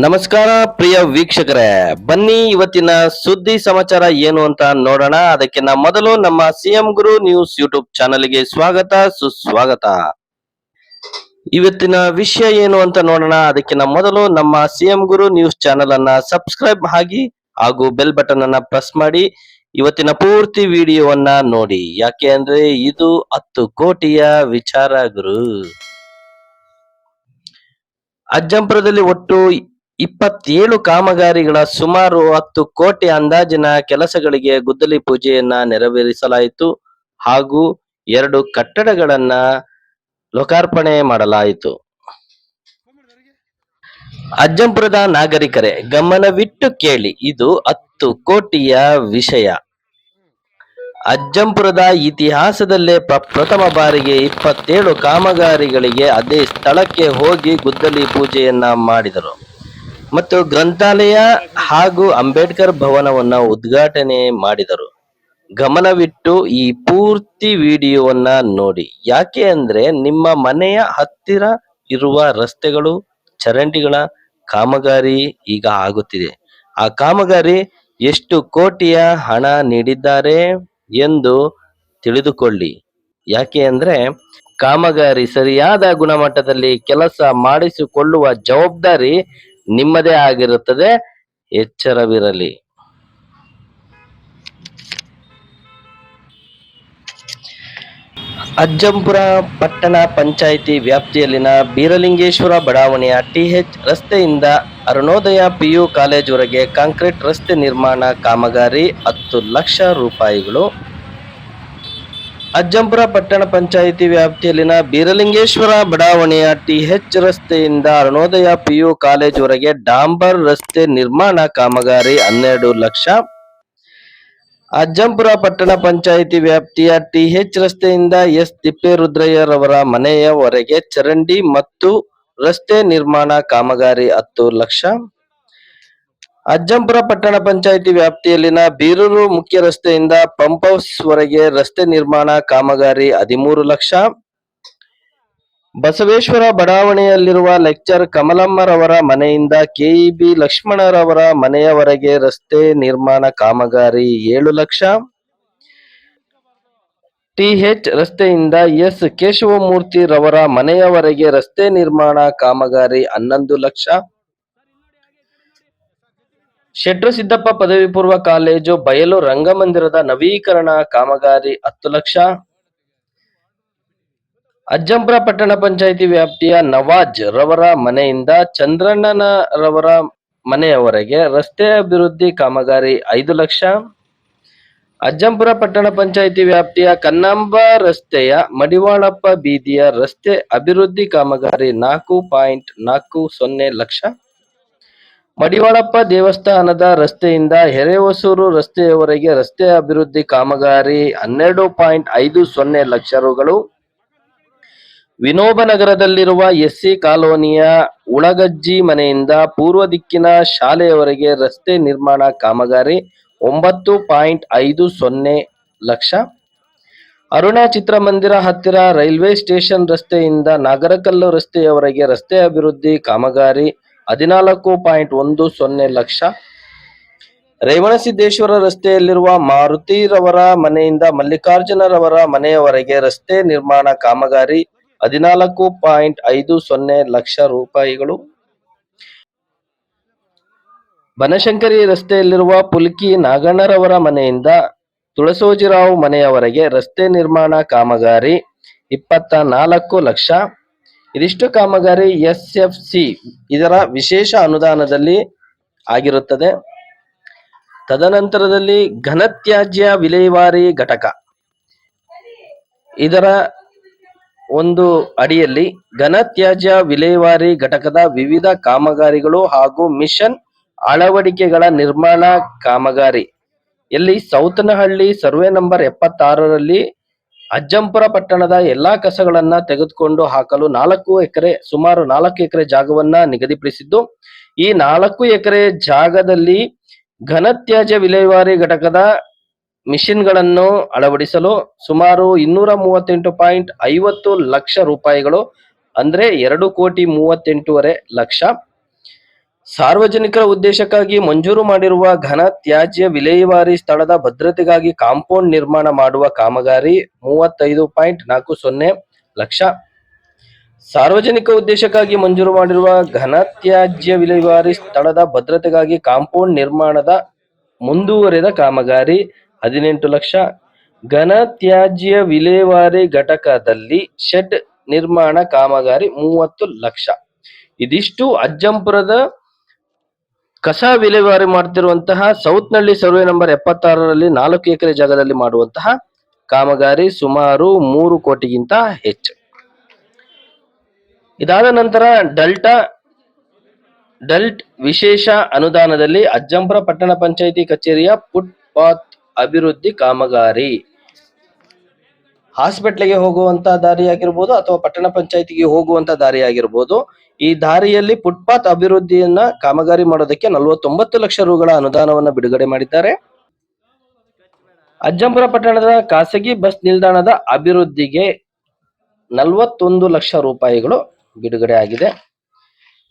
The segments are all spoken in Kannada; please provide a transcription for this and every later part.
ನಮಸ್ಕಾರ ಪ್ರಿಯ ವೀಕ್ಷಕರೇ. ಬನ್ನಿ ಇವತ್ತಿನ ಸುದ್ದಿ ಸಮಾಚಾರ ಏನು ಅಂತ ನೋಡೋಣ. ಅದಕ್ಕಿಂತ ಮೊದಲು ನಮ್ಮ ಸಿಎಂ ಗುರು ನ್ಯೂಸ್ ಯೂಟ್ಯೂಬ್ ಚಾನಲ್ಗೆ ಸ್ವಾಗತ, ಸುಸ್ವಾಗತ. ಇವತ್ತಿನ ವಿಷಯ ಏನು ಅಂತ ನೋಡೋಣ. ಅದಕ್ಕಿಂತ ಮೊದಲು ನಮ್ಮ ಸಿಎಂ ಗುರು ನ್ಯೂಸ್ ಚಾನಲ್ ಅನ್ನ ಸಬ್ಸ್ಕ್ರೈಬ್ ಆಗಿ ಹಾಗೂ ಬೆಲ್ ಬಟನ್ ಅನ್ನ ಪ್ರೆಸ್ ಮಾಡಿ. ಇವತ್ತಿನ ಪೂರ್ತಿ ವಿಡಿಯೋವನ್ನ ನೋಡಿ. ಯಾಕೆ ಅಂದ್ರೆ ಇದು ಹತ್ತು ಕೋಟಿಯ ವಿಚಾರ ಗುರು. ಅಜ್ಜಂಪುರದಲ್ಲಿ ಒಟ್ಟು ಇಪ್ಪತ್ತೇಳು ಕಾಮಗಾರಿಗಳ ಸುಮಾರು ಹತ್ತು ಕೋಟಿ ಅಂದಾಜಿನ ಕೆಲಸಗಳಿಗೆ ಗುದ್ದಲಿ ಪೂಜೆಯನ್ನ ನೆರವೇರಿಸಲಾಯಿತು ಹಾಗೂ ಎರಡು ಕಟ್ಟಡಗಳನ್ನ ಲೋಕಾರ್ಪಣೆ ಮಾಡಲಾಯಿತು. ಅಜ್ಜಂಪುರದ ನಾಗರಿಕರೇ, ಗಮನವಿಟ್ಟು ಕೇಳಿ, ಇದು ಹತ್ತು ಕೋಟಿಯ ವಿಷಯ. ಅಜ್ಜಂಪುರದ ಇತಿಹಾಸದಲ್ಲೇ ಪ್ರ- ಪ್ರಥಮ ಬಾರಿಗೆ ಇಪ್ಪತ್ತೇಳು ಕಾಮಗಾರಿಗಳಿಗೆ ಅದೇ ಸ್ಥಳಕ್ಕೆ ಹೋಗಿ ಗುದ್ದಲಿ ಪೂಜೆಯನ್ನ ಮಾಡಿದರು. ಮತ್ತು ಗ್ರಂಥಾಲಯ ಹಾಗೂ ಅಂಬೇಡ್ಕರ್ ಭವನವನ್ನ ಉದ್ಘಾಟನೆ ಮಾಡಿದರು. ಗಮನವಿಟ್ಟು ಈ ಪೂರ್ತಿ ವಿಡಿಯೋವನ್ನ ನೋಡಿ. ಯಾಕೆ ಅಂದ್ರೆ ನಿಮ್ಮ ಮನೆಯ ಹತ್ತಿರ ಇರುವ ರಸ್ತೆಗಳು, ಚರಂಡಿಗಳ ಕಾಮಗಾರಿ ಈಗ ಆಗುತ್ತಿದೆ. ಆ ಕಾಮಗಾರಿ ಎಷ್ಟು ಕೋಟಿಯ ಹಣ ನೀಡಿದ್ದಾರೆ ಎಂದು ತಿಳಿದುಕೊಳ್ಳಿ. ಯಾಕೆ ಅಂದ್ರೆ ಕಾಮಗಾರಿ ಸರಿಯಾದ ಗುಣಮಟ್ಟದಲ್ಲಿ ಕೆಲಸ ಮಾಡಿಸಿಕೊಳ್ಳುವ ಜವಾಬ್ದಾರಿ ನಿಮ್ಮದೇ ಆಗಿರುತ್ತದೆ, ಎಚ್ಚರವಿರಲಿ. ಅಜ್ಜಂಪುರ ಪಟ್ಟಣ ಪಂಚಾಯಿತಿ ವ್ಯಾಪ್ತಿಯಲ್ಲಿನ ಬೀರಲಿಂಗೇಶ್ವರ ಬಡಾವಣೆಯ ಟಿಎಚ್ ರಸ್ತೆಯಿಂದ ಅರುಣೋದಯ ಪಿಯು ಕಾಲೇಜುವರೆಗೆ ಕಾಂಕ್ರೀಟ್ ರಸ್ತೆ ನಿರ್ಮಾಣ ಕಾಮಗಾರಿ ಹತ್ತು ಲಕ್ಷ ರೂಪಾಯಿಗಳು. ಅಜ್ಜಂಪುರ ಪಟ್ಟಣ ಪಂಚಾಯಿತಿ ವ್ಯಾಪ್ತಿಯಲ್ಲಿನ ಬೀರಲಿಂಗೇಶ್ವರ ಬಡಾವಣೆಯ ಟಿಎಚ್ ರಸ್ತೆಯಿಂದ ಅರುಣೋದಯ ಪಿಯು ಕಾಲೇಜುವರೆಗೆ ಡಾಂಬರ್ ರಸ್ತೆ ನಿರ್ಮಾಣ ಕಾಮಗಾರಿ ಹನ್ನೆರಡು ಲಕ್ಷ. ಅಜ್ಜಂಪುರ ಪಟ್ಟಣ ಪಂಚಾಯಿತಿ ವ್ಯಾಪ್ತಿಯ ಟಿಎಚ್ ರಸ್ತೆಯಿಂದ ಎಸ್ ತಿಪ್ಪೇರುದ್ರಯ್ಯರವರ ಮನೆಯವರೆಗೆ ಚರಂಡಿ ಮತ್ತು ರಸ್ತೆ ನಿರ್ಮಾಣ ಕಾಮಗಾರಿ ಹತ್ತು ಲಕ್ಷ. ಅಜ್ಜಂಪುರ ಪಟ್ಟಣ ಪಂಚಾಯಿತಿ ವ್ಯಾಪ್ತಿಯಲ್ಲಿನ ಬೀರೂರು ಮುಖ್ಯ ರಸ್ತೆಯಿಂದ ಪಂಪ್ ಹೌಸ್ ವರೆಗೆ ರಸ್ತೆ ನಿರ್ಮಾಣ ಕಾಮಗಾರಿ ಹದಿಮೂರು ಲಕ್ಷ. ಬಸವೇಶ್ವರ ಬಡಾವಣೆಯಲ್ಲಿರುವ ಲೆಕ್ಚರ್ ಕಮಲಮ್ಮರವರ ಮನೆಯಿಂದ ಕೆಇಬಿ ಲಕ್ಷ್ಮಣರವರ ಮನೆಯವರೆಗೆ ರಸ್ತೆ ನಿರ್ಮಾಣ ಕಾಮಗಾರಿ ಏಳು ಲಕ್ಷ. ಟಿಎಚ್ ರಸ್ತೆಯಿಂದ ಎಸ್ ಕೇಶವಮೂರ್ತಿ ರವರ ಮನೆಯವರೆಗೆ ರಸ್ತೆ ನಿರ್ಮಾಣ ಕಾಮಗಾರಿ ಹನ್ನೊಂದು ಲಕ್ಷ. ಶೆಟ್ರು ಸಿದ್ದಪ್ಪ ಪದವಿ ಪೂರ್ವ ಕಾಲೇಜು ಬಯಲು ರಂಗಮಂದಿರದ ನವೀಕರಣ ಕಾಮಗಾರಿ ಹತ್ತು ಲಕ್ಷ. ಅಜ್ಜಂಪುರ ಪಟ್ಟಣ ಪಂಚಾಯಿತಿ ವ್ಯಾಪ್ತಿಯ ನವಾಜ್ ರವರ ಮನೆಯಿಂದ ಚಂದ್ರಣ್ಣನರವರ ಮನೆಯವರೆಗೆ ರಸ್ತೆ ಅಭಿವೃದ್ಧಿ ಕಾಮಗಾರಿ ಐದು ಲಕ್ಷ. ಅಜ್ಜಂಪುರ ಪಟ್ಟಣ ಪಂಚಾಯಿತಿ ವ್ಯಾಪ್ತಿಯ ಕನ್ನಂಬ ರಸ್ತೆಯ ಮಡಿವಾಳಪ್ಪ ಬೀದಿಯ ರಸ್ತೆ ಅಭಿವೃದ್ಧಿ ಕಾಮಗಾರಿ ನಾಲ್ಕು ಪಾಯಿಂಟ್ ನಾಲ್ಕು ಸೊನ್ನೆ ಲಕ್ಷ. ಮಡಿವಾಳಪ್ಪ ದೇವಸ್ಥಾನದ ರಸ್ತೆಯಿಂದ ಹೆರೆಹೊಸೂರು ರಸ್ತೆಯವರೆಗೆ ರಸ್ತೆ ಅಭಿವೃದ್ಧಿ ಕಾಮಗಾರಿ ಹನ್ನೆರಡು ಪಾಯಿಂಟ್ ಐದು ಸೊನ್ನೆ ಲಕ್ಷ ರುಗಳು. ವಿನೋಬನಗರದಲ್ಲಿರುವ ಎಸ್ಸಿ ಕಾಲೋನಿಯ ಉಳಗಜ್ಜಿ ಮನೆಯಿಂದ ಪೂರ್ವ ದಿಕ್ಕಿನ ಶಾಲೆಯವರೆಗೆ ರಸ್ತೆ ನಿರ್ಮಾಣ ಕಾಮಗಾರಿ ಒಂಬತ್ತು ಪಾಯಿಂಟ್ ಐದು ಸೊನ್ನೆ ಲಕ್ಷ. ಅರುಣ ಚಿತ್ರಮಂದಿರ ಹತ್ತಿರ ರೈಲ್ವೆ ಸ್ಟೇಷನ್ ರಸ್ತೆಯಿಂದ ನಾಗರಕಲ್ಲು ರಸ್ತೆಯವರೆಗೆ ರಸ್ತೆ ಅಭಿವೃದ್ಧಿ ಕಾಮಗಾರಿ ಹದಿನಾಲ್ಕು ಪಾಯಿಂಟ್ ಒಂದು ಸೊನ್ನೆ ಲಕ್ಷ. ರೇವಣಸಿದ್ದೇಶ್ವರ ರಸ್ತೆಯಲ್ಲಿರುವ ಮಾರುತಿರವರ ಮನೆಯಿಂದ ಮಲ್ಲಿಕಾರ್ಜುನರವರ ಮನೆಯವರೆಗೆ ರಸ್ತೆ ನಿರ್ಮಾಣ ಕಾಮಗಾರಿ ಹದಿನಾಲ್ಕು ಪಾಯಿಂಟ್ ಐದು ಸೊನ್ನೆ ಲಕ್ಷ ರೂಪಾಯಿಗಳು. ಬನಶಂಕರಿ ರಸ್ತೆಯಲ್ಲಿರುವ ಪುಲ್ಕಿ ನಾಗಣ್ಣರವರ ಮನೆಯಿಂದ ತುಳಸೋಜಿರಾವ್ ಮನೆಯವರೆಗೆ ರಸ್ತೆ ನಿರ್ಮಾಣ ಕಾಮಗಾರಿ ಇಪ್ಪತ್ತ ನಾಲ್ಕು ಲಕ್ಷ. ಇದಿಷ್ಟು ಕಾಮಗಾರಿ ಎಸ್ ಎಫ್ ಸಿ ಇದರ ವಿಶೇಷ ಅನುದಾನದಲ್ಲಿ ಆಗಿರುತ್ತದೆ. ತದನಂತರದಲ್ಲಿ ಘನತ್ಯಾಜ್ಯ ವಿಲೇವಾರಿ ಘಟಕ. ಇದರ ಒಂದು ಅಡಿಯಲ್ಲಿ ಘನತ್ಯಾಜ್ಯ ವಿಲೇವಾರಿ ಘಟಕದ ವಿವಿಧ ಕಾಮಗಾರಿಗಳು ಹಾಗೂ ಮಿಷನ್ ಅಳವಡಿಕೆಗಳ ನಿರ್ಮಾಣ ಕಾಮಗಾರಿ. ಇಲ್ಲಿ ಸೌತನಹಳ್ಳಿ ಸರ್ವೆ ನಂಬರ್ ಎಪ್ಪತ್ತಾರರಲ್ಲಿ ಅಜ್ಜಂಪುರ ಪಟ್ಟಣದ ಎಲ್ಲಾ ಕಸಗಳನ್ನ ತೆಗೆದುಕೊಂಡು ಹಾಕಲು ನಾಲ್ಕು ಎಕರೆ, ಸುಮಾರು ನಾಲ್ಕು ಎಕರೆ ಜಾಗವನ್ನ ನಿಗದಿಪಡಿಸಿದ್ದು, ಈ ನಾಲ್ಕು ಎಕರೆ ಜಾಗದಲ್ಲಿ ಘನತ್ಯಾಜ್ಯ ವಿಲೇವಾರಿ ಘಟಕದ ಮಿಷಿನ್ಗಳನ್ನು ಅಳವಡಿಸಲು ಸುಮಾರು ಇನ್ನೂರ ಮೂವತ್ತೆಂಟು ಪಾಯಿಂಟ್ ಐವತ್ತು ಲಕ್ಷ ರೂಪಾಯಿಗಳು, ಅಂದ್ರೆ ಎರಡು ಕೋಟಿ ಮೂವತ್ತೆಂಟೂವರೆ ಲಕ್ಷ ಸಾರ್ವಜನಿಕರ ಉದ್ದೇಶಕ್ಕಾಗಿ ಮಂಜೂರು ಮಾಡಿರುವ ಘನ ತ್ಯಾಜ್ಯ ವಿಲೇವಾರಿ ಸ್ಥಳದ ಭದ್ರತೆಗಾಗಿ ಕಾಂಪೌಂಡ್ ನಿರ್ಮಾಣ ಮಾಡುವ ಕಾಮಗಾರಿ ಮೂವತ್ತೈದು ಪಾಯಿಂಟ್ ನಾಲ್ಕು ಸೊನ್ನೆ ಲಕ್ಷ. ಸಾರ್ವಜನಿಕ ಉದ್ದೇಶಕ್ಕಾಗಿ ಮಂಜೂರು ಮಾಡಿರುವ ಘನ ತ್ಯಾಜ್ಯ ವಿಲೇವಾರಿ ಸ್ಥಳದ ಭದ್ರತೆಗಾಗಿ ಕಾಂಪೌಂಡ್ ನಿರ್ಮಾಣದ ಮುಂದುವರೆದ ಕಾಮಗಾರಿ ಹದಿನೆಂಟು ಲಕ್ಷ. ಘನ ತ್ಯಾಜ್ಯ ವಿಲೇವಾರಿ ಘಟಕದಲ್ಲಿ ಶೆಡ್ ನಿರ್ಮಾಣ ಕಾಮಗಾರಿ ಮೂವತ್ತು ಲಕ್ಷ. ಇದಿಷ್ಟು ಅಜ್ಜಂಪುರದ ಕಸ ವಿಲೇವಾರಿ ಮಾಡ್ತಿರುವಂತಹ ಸೌತ್ನಳ್ಳಿ ಸರ್ವೆ ನಂಬರ್ ಎಪ್ಪತ್ತಾರರಲ್ಲಿ ನಾಲ್ಕು ಎಕರೆ ಜಾಗದಲ್ಲಿ ಮಾಡುವಂತಹ ಕಾಮಗಾರಿ ಸುಮಾರು ಮೂರು ಕೋಟಿಗಿಂತ ಹೆಚ್ಚು. ಇದಾದ ನಂತರ ಡೆಲ್ಟಾ, ಡಲ್ಟ್ ವಿಶೇಷ ಅನುದಾನದಲ್ಲಿ ಅಜ್ಜಂಪುರ ಪಟ್ಟಣ ಪಂಚಾಯಿತಿ ಕಚೇರಿಯ ಫುಟ್ಪಾತ್ ಅಭಿವೃದ್ಧಿ ಕಾಮಗಾರಿ. ಹಾಸ್ಪಿಟ್ಲಿಗೆ ಹೋಗುವಂತ ದಾರಿ ಆಗಿರ್ಬೋದು ಅಥವಾ ಪಟ್ಟಣ ಪಂಚಾಯತಿಗೆ ಹೋಗುವಂತ ದಾರಿ ಆಗಿರ್ಬೋದು ಈ ದಾರಿಯಲ್ಲಿ ಫುಟ್ಪಾತ್ ಅಭಿವೃದ್ಧಿಯನ್ನ ಕಾಮಗಾರಿ ಮಾಡೋದಕ್ಕೆ ನಲವತ್ತೊಂಬತ್ತು ಲಕ್ಷ ರೂಗಳ ಅನುದಾನವನ್ನ ಬಿಡುಗಡೆ ಮಾಡಿದ್ದಾರೆ. ಅಜ್ಜಂಪುರ ಪಟ್ಟಣದ ಖಾಸಗಿ ಬಸ್ ನಿಲ್ದಾಣದ ಅಭಿವೃದ್ಧಿಗೆ ನಲವತ್ತೊಂದು ಲಕ್ಷ ರೂಪಾಯಿಗಳು ಬಿಡುಗಡೆ ಆಗಿದೆ.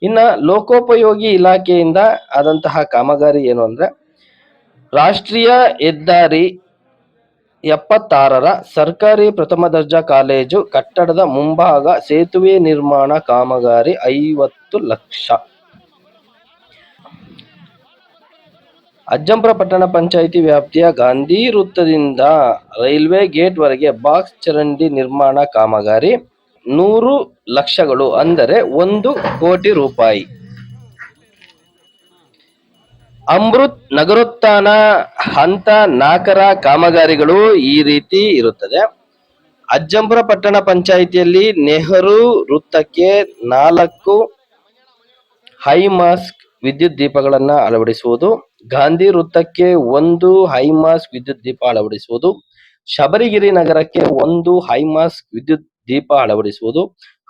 ಇನ್ನ ಲೋಕೋಪಯೋಗಿ ಇಲಾಖೆಯಿಂದ ಆದಂತಹ ಕಾಮಗಾರಿ ಏನು ಅಂದ್ರೆ, ರಾಷ್ಟ್ರೀಯ ಹೆದ್ದಾರಿ ಎಪ್ಪತ್ತಾರರ ಸರ್ಕಾರಿ ಪ್ರಥಮ ದರ್ಜಾ ಕಾಲೇಜು ಕಟ್ಟಡದ ಮುಂಭಾಗ ಸೇತುವೆ ನಿರ್ಮಾಣ ಕಾಮಗಾರಿ ಐವತ್ತು ಲಕ್ಷ. ಅಜ್ಜಂಪುರ ಪಟ್ಟಣ ಪಂಚಾಯಿತಿ ವ್ಯಾಪ್ತಿಯ ಗಾಂಧಿ ವೃತ್ತದಿಂದ ರೈಲ್ವೆ ಗೇಟ್ ವರೆಗೆ ಬಾಕ್ಸ್ ಚರಂಡಿ ನಿರ್ಮಾಣ ಕಾಮಗಾರಿ ನೂರು ಲಕ್ಷಗಳು ಅಂದರೆ ಒಂದು ಕೋಟಿ ರೂಪಾಯಿ. ಅಮೃತ್ ನಗರೋತ್ಥಾನ ಹಂತ ನಾಲ್ಕರ ಕಾಮಗಾರಿಗಳು ಈ ರೀತಿ ಇರುತ್ತದೆ. ಅಜ್ಜಂಪುರ ಪಟ್ಟಣ ಪಂಚಾಯಿತಿಯಲ್ಲಿ ನೆಹರು ವೃತ್ತಕ್ಕೆ ನಾಲ್ಕು ಹೈಮಾಸ್ಕ್ ವಿದ್ಯುತ್ ದೀಪಗಳನ್ನ ಅಳವಡಿಸುವುದು, ಗಾಂಧಿ ವೃತ್ತಕ್ಕೆ ಒಂದು ಹೈಮಾಸ್ಕ್ ವಿದ್ಯುತ್ ದೀಪ ಅಳವಡಿಸುವುದು, ಶಬರಿಗಿರಿ ನಗರಕ್ಕೆ ಒಂದು ಹೈಮಾಸ್ಕ್ ವಿದ್ಯುತ್ ದೀಪ ಅಳವಡಿಸುವುದು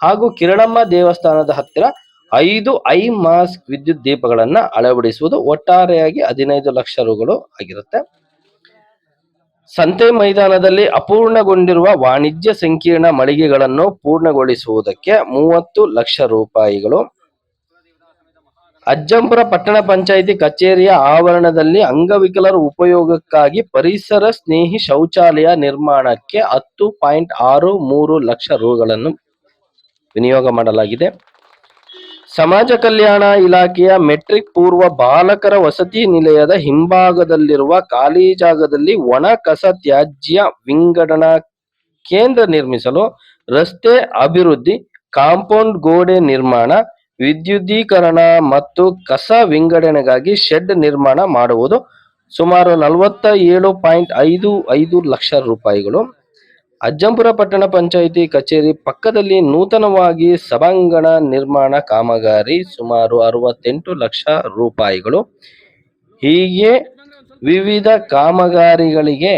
ಹಾಗೂ ಕಿರಣಮ್ಮ ದೇವಸ್ಥಾನದ ಹತ್ತಿರ ಐದು ಐ ಮಾಸ್ಕ್ ವಿದ್ಯುತ್ ದೀಪಗಳನ್ನ ಅಳವಡಿಸುವುದು ಒಟ್ಟಾರೆಯಾಗಿ ಹದಿನೈದು ಲಕ್ಷ ರುಗಳು ಆಗಿರುತ್ತೆ. ಸಂತೆ ಮೈದಾನದಲ್ಲಿ ಅಪೂರ್ಣಗೊಂಡಿರುವ ವಾಣಿಜ್ಯ ಸಂಕೀರ್ಣ ಮಳಿಗೆಗಳನ್ನು ಪೂರ್ಣಗೊಳಿಸುವುದಕ್ಕೆ ಮೂವತ್ತು ಲಕ್ಷ ರೂಪಾಯಿಗಳು. ಅಜ್ಜಂಪುರ ಪಟ್ಟಣ ಪಂಚಾಯಿತಿ ಕಚೇರಿಯ ಆವರಣದಲ್ಲಿ ಅಂಗವಿಕಲರ ಉಪಯೋಗಕ್ಕಾಗಿ ಪರಿಸರ ಸ್ನೇಹಿ ಶೌಚಾಲಯ ನಿರ್ಮಾಣಕ್ಕೆ ಹತ್ತು ಪಾಯಿಂಟ್ ಆರು ಮೂರು ಲಕ್ಷ ರುಗಳನ್ನು ವಿನಿಯೋಗ ಮಾಡಲಾಗಿದೆ. ಸಮಾಜ ಕಲ್ಯಾಣ ಇಲಾಖೆಯ ಮೆಟ್ರಿಕ್ ಪೂರ್ವ ಬಾಲಕರ ವಸತಿ ನಿಲಯದ ಹಿಂಭಾಗದಲ್ಲಿರುವ ಖಾಲಿ ಜಾಗದಲ್ಲಿ ಒಣ ಕಸ ತ್ಯಾಜ್ಯ ವಿಂಗಡಣಾ ಕೇಂದ್ರ ನಿರ್ಮಿಸಲು ರಸ್ತೆ ಅಭಿವೃದ್ಧಿ, ಕಾಂಪೌಂಡ್ ಗೋಡೆ ನಿರ್ಮಾಣ, ವಿದ್ಯುದೀಕರಣ ಮತ್ತು ಕಸ ವಿಂಗಡಣೆಗಾಗಿ ಶೆಡ್ ನಿರ್ಮಾಣ ಮಾಡುವುದು ಸುಮಾರು ನಲವತ್ತ ಏಳು ಪಾಯಿಂಟ್ ಐದು ಐದು ಲಕ್ಷ ರೂಪಾಯಿಗಳು. ಅಜ್ಜಂಪುರ ಪಟ್ಟಣ ಪಂಚಾಯಿತಿ ಕಚೇರಿ ಪಕ್ಕದಲ್ಲಿ ನೂತನವಾಗಿ ಸಭಾಂಗಣ ನಿರ್ಮಾಣ ಕಾಮಗಾರಿ ಸುಮಾರು ಅರವತ್ತೆಂಟು ಲಕ್ಷ ರೂಪಾಯಿಗಳು. ಹೀಗೆ ವಿವಿಧ ಕಾಮಗಾರಿಗಳಿಗೆ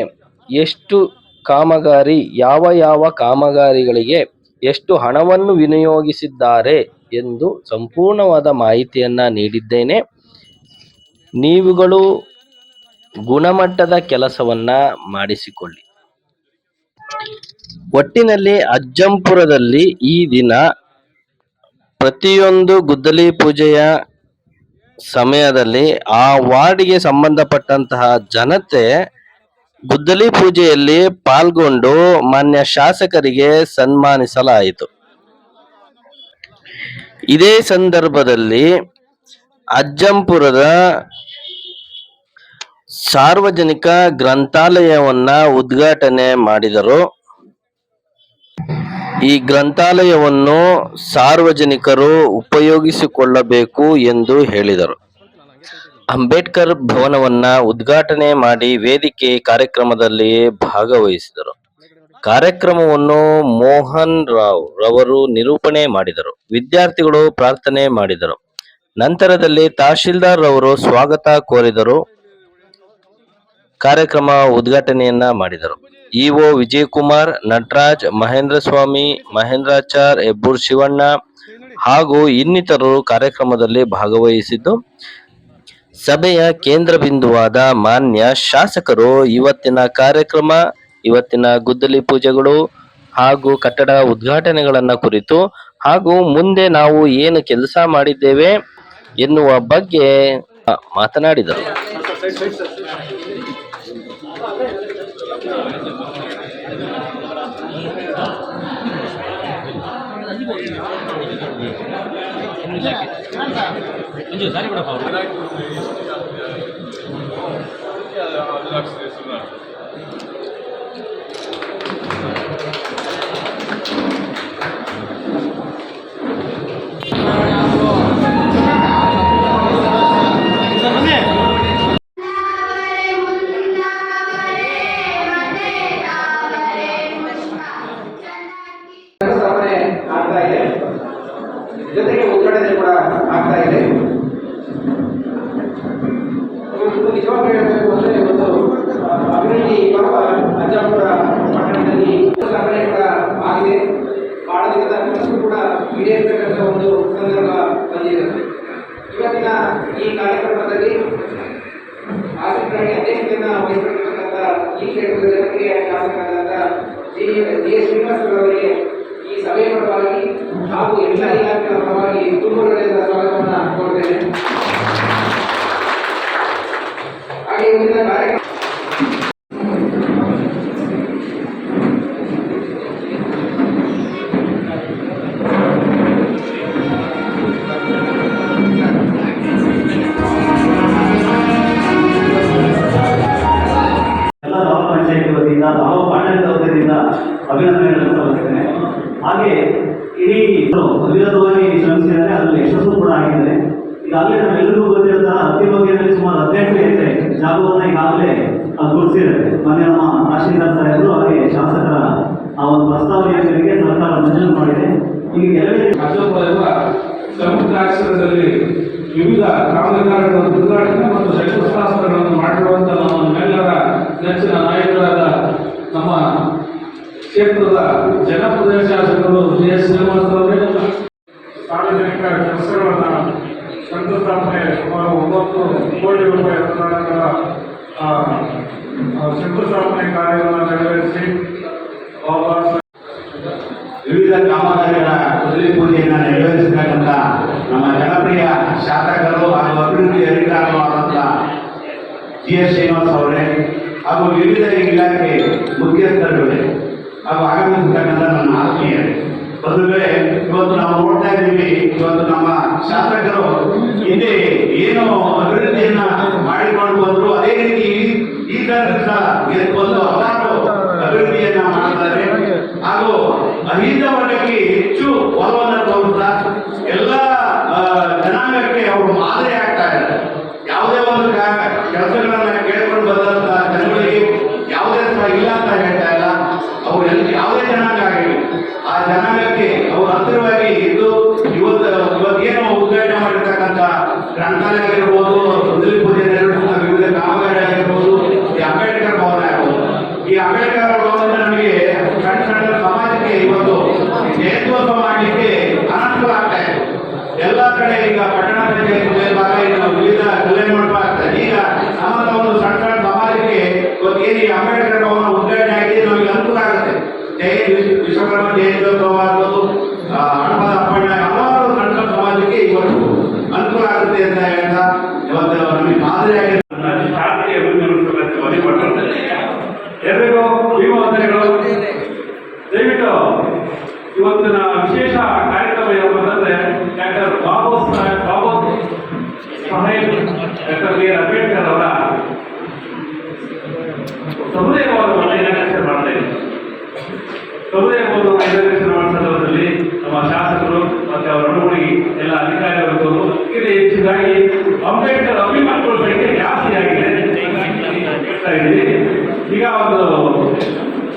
ಎಷ್ಟು ಕಾಮಗಾರಿ, ಯಾವ ಯಾವ ಕಾಮಗಾರಿಗಳಿಗೆ ಎಷ್ಟು ಹಣವನ್ನು ವಿನಿಯೋಗಿಸಿದ್ದಾರೆ ಎಂದು ಸಂಪೂರ್ಣವಾದ ಮಾಹಿತಿಯನ್ನ ನೀಡಿದ್ದೇನೆ. ನೀವುಗಳು ಗುಣಮಟ್ಟದ ಕೆಲಸವನ್ನ ಮಾಡಿಸಿಕೊಳ್ಳಿ. ಒಟ್ಟಿನಲ್ಲಿ ಅಜ್ಜಂಪುರದಲ್ಲಿ ಈ ದಿನ ಪ್ರತಿಯೊಂದು ಗುದ್ದಲಿ ಪೂಜೆಯ ಸಮಯದಲ್ಲಿ ಆ ವಾರ್ಡ್ಗೆ ಸಂಬಂಧಪಟ್ಟಂತಹ ಜನತೆ ಗುದ್ದಲಿ ಪೂಜೆಯಲ್ಲಿ ಪಾಲ್ಗೊಂಡು ಮಾನ್ಯ ಶಾಸಕರಿಗೆ ಸನ್ಮಾನಿಸಲಾಯಿತು. ಇದೇ ಸಂದರ್ಭದಲ್ಲಿ ಅಜ್ಜಂಪುರದ ಸಾರ್ವಜನಿಕ ಗ್ರಂಥಾಲಯವನ್ನ ಉದ್ಘಾಟನೆ ಮಾಡಿದರು. ಈ ಗ್ರಂಥಾಲಯವನ್ನು ಸಾರ್ವಜನಿಕರು ಉಪಯೋಗಿಸಿಕೊಳ್ಳಬೇಕು ಎಂದು ಹೇಳಿದರು. ಅಂಬೇಡ್ಕರ್ ಭವನವನ್ನ ಉದ್ಘಾಟನೆ ಮಾಡಿ ವೇದಿಕೆ ಕಾರ್ಯಕ್ರಮದಲ್ಲಿ ಭಾಗವಹಿಸಿದರು. ಕಾರ್ಯಕ್ರಮವನ್ನು ಮೋಹನ್ ರಾವ್ ರವರು ನಿರೂಪಣೆ ಮಾಡಿದರು. ವಿದ್ಯಾರ್ಥಿಗಳು ಪ್ರಾರ್ಥನೆ ಮಾಡಿದರು. ನಂತರದಲ್ಲಿ ತಹಶೀಲ್ದಾರ್ ರವರು ಸ್ವಾಗತ ಕೋರಿದರು. ಕಾರ್ಯಕ್ರಮ ಉದ್ಘಾಟನೆಯನ್ನ ಮಾಡಿದರು. ಇಒ ವಿಜಯಕುಮಾರ್, ನಟರಾಜ್, ಮಹೇಂದ್ರ ಸ್ವಾಮಿ, ಮಹೇಂದ್ರಾಚಾರ್, ಹೆಬ್ಬೂರ್ ಶಿವಣ್ಣ ಹಾಗೂ ಇನ್ನಿತರರು ಕಾರ್ಯಕ್ರಮದಲ್ಲಿ ಭಾಗವಹಿಸಿದ್ದು. ಸಭೆಯ ಕೇಂದ್ರ ಬಿಂದುವಾದ ಮಾನ್ಯ ಶಾಸಕರು, ಇವತ್ತಿನ ಕಾರ್ಯಕ್ರಮ, ಇವತ್ತಿನ ಗುದ್ದಲಿ ಪೂಜೆಗಳು ಹಾಗೂ ಕಟ್ಟಡ ಉದ್ಘಾಟನೆಗಳನ್ನ ಕುರಿತು ಹಾಗೂ ಮುಂದೆ ನಾವು ಏನು ಕೆಲಸ ಮಾಡಿದ್ದೇವೆ ಎನ್ನುವ ಬಗ್ಗೆ ಮಾತನಾಡಿದರು. ಸ್ಥಾಪನೆ ಜೊತೆಗೆ ಉದ್ಘಾಟನೆ ಕೂಡ ಆಗ್ತಾ ಇದೆ. ನಿಜವಾಗಿ ಹೇಳಬೇಕು ಅಂದ್ರೆ ಒಂದು ಅಭಿವೃದ್ಧಿ ಅಜ್ಜಾಪುರ ಪಟ್ಟಣದಲ್ಲಿ ಸಾಧನೆ ಕೂಡ ಆಗಿದೆ. ಬಹಳ ದಿನದ ಕನಸು ಕೂಡ ಈಡೇರ್ತಕ್ಕಂಥ ಒಂದು ಸಂದರ್ಭ ಬಂದಿದೆ. ಇವತ್ತಿನ ಈ ಕಾರ್ಯಕ್ರಮದಲ್ಲಿ ಆಸಕ್ತರಾಗಿ ಅಧ್ಯಕ್ಷತೆಯನ್ನು ವಹಿಸಿರ್ತಕ್ಕಂಥ ಈ ಕ್ಷೇತ್ರದ ಜನಪ್ರಿಯ ಶಾಸಕರಾದಂಥ ಜಿ ಎಸ್ ಶ್ರೀನಿವಾಸರವರಿಗೆ ಈ ಸಭೆಯ ಪರವಾಗಿ ಹಾಗೂ ಎಲ್ಲ ಇಲಾಖೆಗಳ ಪರವಾಗಿ ತುಂಬುಗಳಿಂದ ಸ್ವಾಗತವನ್ನು ಕೋರ್ತೇನೆ ಹಾಗೆ ಮುಂದಿನ ಕಾರ್ಯಕ್ರಮ ಸಂಯುಕ್ತಾಕ್ಷರದಲ್ಲಿ ವಿವಿಧ ಕಾಮಗಾರಿಗಳನ್ನು ಉದ್ಘಾಟನೆ ಮತ್ತು ಶಂಕುಸ್ಥಾಪನೆಗಳನ್ನು ಮಾಡಿರುವಂಥ ನಮ್ಮ ನಮ್ಮೆಲ್ಲರ ನೆಚ್ಚಿನ ನಾಯಕರಾದ ನಮ್ಮ ಕ್ಷೇತ್ರದ ಜನಪ್ರದೇಶ ಶಾಸಕರು ಜಿ ಎಸ್ ಶ್ರೀನಿವಾಸರವರೇ ಸಾರ್ವಜನಿಕ ಕೆಲಸಗಳನ್ನು ಶಂಕುಸ್ಥಾಪನೆ ಸುಮಾರು ಒಂಬತ್ತು ಕೋಟಿ ರೂಪಾಯಿ ಅನುದಾನಗಳ ಆ, ಆ, ಶಂಕುಸ್ಥಾಪನೆ ಕಾರ್ಯವನ್ನು ನೆರವೇರಿಸಿ ಬಾಬಾ ವಿವಿಧ ಕಾಮಗಾರಿಗಳ ಕುದುರೆ ಪೂಜೆಯನ್ನು ನೆರವೇರಿಸತಕ್ಕಂಥ ನಮ್ಮ ಜನಪ್ರಿಯ ಶಾಸಕರು ಹಾಗೂ ಅಭಿವೃದ್ಧಿ ಅಧಿಕಾರಿಗಳಾದಂಥ ಜಿ ಎಸ್ ಶ್ರೀನಿವಾಸ್ ಅವರೇ ಹಾಗೂ ವಿವಿಧ ಇಲಾಖೆ ಮುಖ್ಯಸ್ಥರುಗಳೇ ಹಾಗೂ ಆಗಮಿಸತಕ್ಕಂಥ ನನ್ನ ಆತ್ಮೀಯ ಬಂಧುಗಳೇ, ಇವತ್ತು ನಾವು ನೋಡ್ತಾ ಇದ್ದೀವಿ, ಇವತ್ತು ನಮ್ಮ ಶಾಸಕರು ಹಿಂದೆ ಏನು ಅಭಿವೃದ್ಧಿಯನ್ನ ಮಾಡಿಕೊಂಡು ಬಂದರು. ಅದೇ ರೀತಿ ಈ- ತರದಿಂದ ತರದ ಒಂದು ಹಲವಾರು ಅಭಿವೃದ್ಧಿಯನ್ನ ಮಾಡ್ತಾರೆ ಹಾಗೂ ಅಹಿಂದ ವರ್ಗಕ್ಕೆ ಹೆಚ್ಚು ಒಲವನ್ನು ತೋರುತ್ತಾ ಎಲ್ಲ ಜನಾಂಗಕ್ಕೆ ಅವರು ಮಾದರಿ ಆಗ್ತಾ ಇದ್ದಾರೆ. ಯಾವುದೇ ಒಂದು ಕೆಲಸಗಳನ್ನ ಕೇಳ್ಕೊಂಡು ಬಂದಂತ ಜನಗಳಿಗೆ ಯಾವುದೇ ತರ ಇಲ್ಲ ಅಂತ ಹೇಳ್ತಾ ಇಲ್ಲ. ಅವ್ರು ಯಾವುದೇ ಜನಾಂಗ ಆಗಿರಲಿ, ಆ ಜನಾಂಗಕ್ಕೆ ಅವರು ಹತ್ತಿರವಾಗಿ ಇದ್ದು ಇವತ್ತು ಇವತ್ತೇನು ಉದ್ಘಾಟನೆ ಮಾಡಿರ್ತಕ್ಕಂಥ ಗ್ರಂಥಾಲಯ ಆಗಿರ್ಬೋದು ಸುಂದರಿ ಪೂಜೆ ವಿವಿಧ ಕಾಮಗಾರಿ ಆಗಿರ್ಬೋದು, ಈ ಅಂಬೇಡ್ಕರ್ ಭವನ ಆಗಿರ್ಬೋದು. ಈ ಅಂಬೇಡ್ಕರ್ ಭವನ ನಮಗೆ ಸಣ್ಣ ಸಣ್ಣ ಸಮಾಜಕ್ಕೆ ಇವತ್ತು ಜಯಂತ್ಯೋತ್ಸವ ಮಾಡಲಿಕ್ಕೆ ಅನುಕೂಲ ಆಗ್ತಾ ಇದೆ ಎಲ್ಲ ಕಡೆ ಈಗ ಪಟ್ಟಣ ಪಂಚಾಯತ್ ಮೇಲ್ಭಾಗ ಇನ್ನು ವಿವಿಧ ಕಲ್ಯಾಣ ಮಂಟಪ ಆಗ್ತದೆ ಈಗ ನಮ್ಮಂತ ಒಂದು ಸಣ್ಣ ಸಣ್ಣ ಸಮಾಜಕ್ಕೆ ಇವತ್ತು ಏನು ಈ ಅಂಬೇಡ್ಕರ್ ಭವನ ಉದ್ಘಾಟನೆ ಆಗಿದೆ ನಮಗೆ ಅನುಕೂಲ ಆಗುತ್ತೆ ಜಯ ವಿಶ್ವ- ವಿಶ್ವಕರ್ಮ ಜಯಂತ್ಯೋತ್ಸವ ಆಗ್ಬೋದು ಆ, ಹಣದ ಅಪ್ಪಣ್ಣ ಹಲವಾರು ಸಣ್ಣ ಸಣ್ಣ ಸಮಾಜಕ್ಕೆ ಇವತ್ತು ಅನುಕೂಲ ಆಗುತ್ತೆ ಅಂತ ಹೇಳ್ತಾ ಇವತ್ತು ನಮಗೆ ಮಾದರಿಯಾಗಿ ಶಾಲೆಗೆ ಅಭಿವೃದ್ಧಿ ಮನೆ ಮಾಡ್ತಾರೆ ಎಲ್ಲರಿಗೂ ಭೀಮವಂದನೆಗಳು ದಯವಿಟ್ಟು ಇವತ್ತಿನ ವಿಶೇಷ ಕಾರ್ಯಕ್ರಮ ಏನಪ್ಪ ಅಂತಂದ್ರೆ doctor Babu Saheb Babu Saheb doctor B R Ambedkar ಅವರ ಸಮುದಾಯ ಭವನವನ್ನು ಇನಾಗ್ರೇಷನ್ ಮಾಡ್ತಾ ಇದ್ದೀವಿ ಸಮುದಾಯ ಭವನವನ್ನು ಇನಾಗ್ರೇಷನ್ ಮಾಡೋ ಸಂದರ್ಭದಲ್ಲಿ ನಮ್ಮ ಶಾಸಕರು ಮತ್ತೆ ಅವರ ಅನುಗುಣಿ ಎಲ್ಲ ಅಧಿಕಾರಿಗಳು ಇದು ಹೆಚ್ಚಿನಾಗಿ ಅಂಬೇಡ್ಕರ್ ಅಭಿಮಾನಿಗಳ ಸಂಖ್ಯೆ ಜಾಸ್ತಿ ಆಗಿದೆ ಹೇಳ್ತಾ ಇದ್ದೀವಿ. ಈಗ ಒಂದು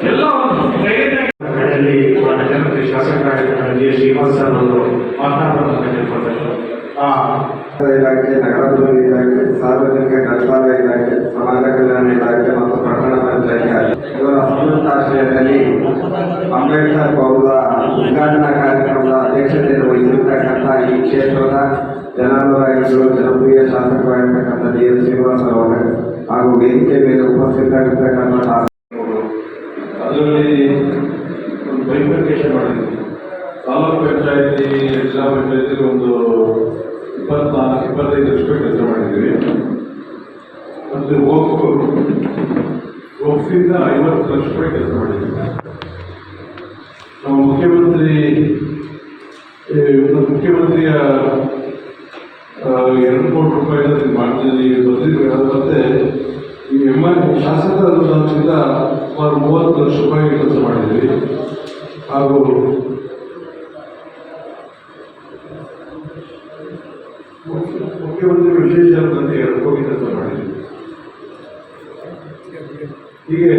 ಎಲ್ಲ ಒಂದು ಧೈರ್ಯ ಕಡೆಯಲ್ಲಿ ನಮ್ಮ ಜನಪ್ರಿಯ ಶಾಸಕರಾಗಿರ್ತಕ್ಕಂಥ ಜಿ ಎಸ್ ಶ್ರೀನಿವಾಸ್ ಅವರು ಮಾತನಾಡುವಂತ ಇಲಾಖೆ ನಗರಾಭಿವೃದ್ಧಿ ಇಲಾಖೆ ಸಾರ್ವಜನಿಕ ಗ್ರಂಥಾಲಯ ಇಲಾಖೆ ಸಮಾಜ ಕಲ್ಯಾಣ ಇಲಾಖೆ ಮತ್ತು ಪಟ್ಟಣ ಪಂಚಾಯತ್ ಇವರ ಸಂಯುಕ್ತಾಶ್ರಯದಲ್ಲಿ ಅಂಬೇಡ್ಕರ್ ಭವನದ ಉದ್ಘಾಟನಾ ಕಾರ್ಯಕ್ರಮದ ಅಧ್ಯಕ್ಷತೆಯನ್ನು ವಹಿಸಿರ್ತಕ್ಕಂಥ ಈ ಕ್ಷೇತ್ರದ ಜನಾನುರಾಗಿಗಳು ಜನಪ್ರಿಯ ಶಾಸಕರಾಗಿರ್ತಕ್ಕಂಥ ಡಿ ಎಸ್ ಶ್ರೀನಿವಾಸ ಅವರು ಹಾಗೂ ವೇದಿಕೆ ಮೇಲೆ ಉಪಸ್ಥಿತರಿರ್ತಕ್ಕಂಥ ಮತ್ತೆ ಈ ಎಂ ಐ ಶಾಸಕರ ಅನುದಾನದಿಂದ ಸುಮಾರು ಮೂವತ್ತು ಲಕ್ಷ ರೂಪಾಯಿ ಕೆಲಸ ಮಾಡಿದ್ದೀವಿ ಹಾಗೂ ಮುಖ್ಯಮಂತ್ರಿ ವಿಶೇಷ ಹೋಗಿ ಕೆಲಸ ಮಾಡಿದ್ದೀವಿ ಹೀಗೆ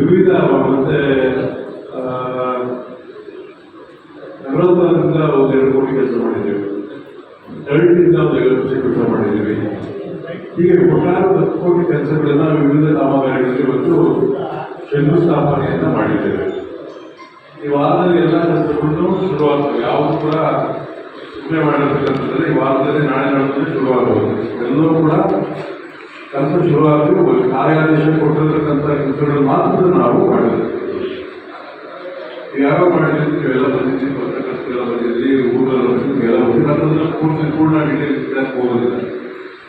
ವಿವಿಧ ಮತ್ತೆ ಆ, ನಗರೋತ್ಥಾನದಿಂದ ಒಂದು ಎರಡು ಕೋಟಿ ಕೆಲಸ ಮಾಡಿದ್ದೇವೆ ದಳಿತದಿಂದ ಒಂದು ಐವತ್ತು ಲಕ್ಷ ಕೆಲಸ ಮಾಡಿದ್ದೀವಿ ಹೀಗೆ ಕೊಟ್ಟಾರು ಹತ್ತು ಕೋಟಿ ಕೆಲಸಗಳನ್ನ ವಿವಿಧ ಕಾಮಗಾರಿಗಳಿಗೆ ಇವತ್ತು ಶಂಕುಸ್ಥಾಪನೆಯನ್ನ ಮಾಡಿದ್ದೇವೆ. ಈ ವಾರದಲ್ಲಿ ಎಲ್ಲ ಕೆಲಸಗಳನ್ನು ಶುರುವಾಗ್ತವೆ. ಯಾವುದು ಕೂಡ ಸುಮ್ಮನೆ ಮಾಡಿರ್ತಕ್ಕಂಥದ್ದು ಈ ವಾರದಲ್ಲಿ ನಾಳೆ ನಾಳೆ ಶುರುವಾಗಬಹುದು ಎಲ್ಲರೂ ಕೂಡ ಕೆಲಸ ಶುರುವಾಗಿ ಕಾರ್ಯಾದೇಶ ಕೊಟ್ಟಿರತಕ್ಕಂಥ ಕೆಲಸಗಳು ಮಾತ್ರ ನಾವು ಮಾಡಿದ್ದೇವೆ ಯಾರೋ ಮಾಡಿದ್ರೆ ಎಲ್ಲ ಬಂದಿದ್ದೀವಿ ಪತ್ರಕರ್ತೆಲ್ಲ ಬಂದಿದ್ದೀವಿ ಊರಲ್ಲಿ ಬಂದಿದ್ವಿ ಎಲ್ಲ ಬಂದಿದ್ದು ಪೂರ್ತಿ ಪೂರ್ಣ ಡೀಟೇಲ್ಸ್ ಹೋಗೋದಿಲ್ಲ.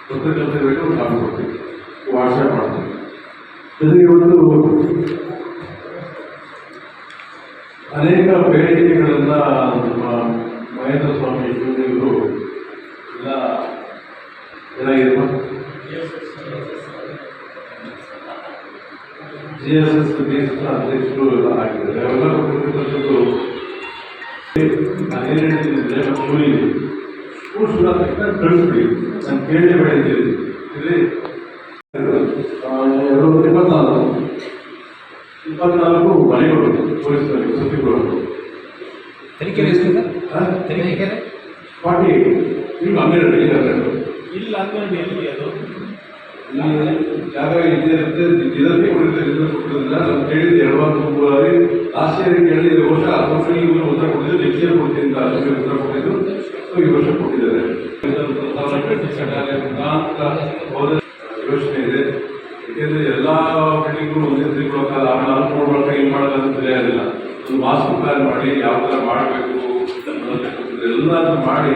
ಪತ್ರಕರ್ತೆ ಬೇಕು ನಾವು ಕೊಡ್ತೀವಿ ವಾಟ್ಸಪ್ ಮಾಡ್ತೀವಿ ಒಂದು ಅನೇಕ ಬೇಡಿಕೆಗಳನ್ನ ನಮ್ಮ ಮಹೇಂದ್ರ ಸ್ವಾಮಿ ಶಿವದೇವರು ಎಲ್ಲ ಏನಾಗಿರ್ಬೋದು ಜಿ ಎಸ್ ಎಸ್ ದೇಶದ ಅಧ್ಯಕ್ಷರು ಎಲ್ಲ ಆಗಿದ್ದಾರೆ ಅವೆಲ್ಲ ಕೊಟ್ಟಿರ್ತಕ್ಕಂಥದ್ದು ನಾನು ಏನು ಶುರು ಕಳಿಸ್ಬಿಡಿ ನಾನು ಕೇಳಿ ಇಲ್ಲಿ ಎರಡು ಇಪ್ಪತ್ನಾಲ್ಕು ಇಪ್ಪತ್ನಾಲ್ಕು ಮನೆಗಳು ತೋರಿಸ್ತಾರೆ ಸುದ್ದಿಗಳು ತನಿಖೆ? ತನಿಖೆ ಫಾರ್ಟಿ ಏಟ್ ಈಗ ಹನ್ನೆರಡು ಇಲ್ಲ ಹನ್ನೆರಡು ಎಲ್ಲಿ ಅದು ಯಾವಾಗ ಇದೆ ಇರುತ್ತೆ ಇದನ್ನು ನಾನು ಕೇಳಿದ್ದೆ ಎರಡು ವಾರ ಮೂರು ಬಾರಿ ಲಾಸ್ಟ್ ಇಯರ್ ಕೇಳಿದ ವರ್ಷ ಆ ವರ್ಷ ಈ ಉತ್ತರ ಕೊಟ್ಟಿದ್ದು ನೆಕ್ಸ್ಟ್ ಇಯರ್ ಕೊಡ್ತೀನಿ ಅಂತ ಅಷ್ಟೇ ಉತ್ತರ ಕೊಟ್ಟಿದ್ದು. ಈ ವರ್ಷ ಕೊಟ್ಟಿದ್ದಾರೆ. ಯೋಚನೆ ಇದೆ. ಏಕೆಂದರೆ ಎಲ್ಲ ಬಿಲ್ಡಿಂಗು ಒಂದೇ ಕೊಡೋಕ್ಕಲ್ಲ ಆಮೇಲೆ ನಾಲ್ಕು ನೋಡ್ಬೇಕು ಏನು ಮಾಡೋದು ಒಂದು ಮಾಸ್ಟರ್ ಪ್ಲಾನ್ ಮಾಡಿ, ಯಾವ ಥರ ಮಾಡಬೇಕು ಎಲ್ಲಾದ್ರೂ ಮಾಡಿ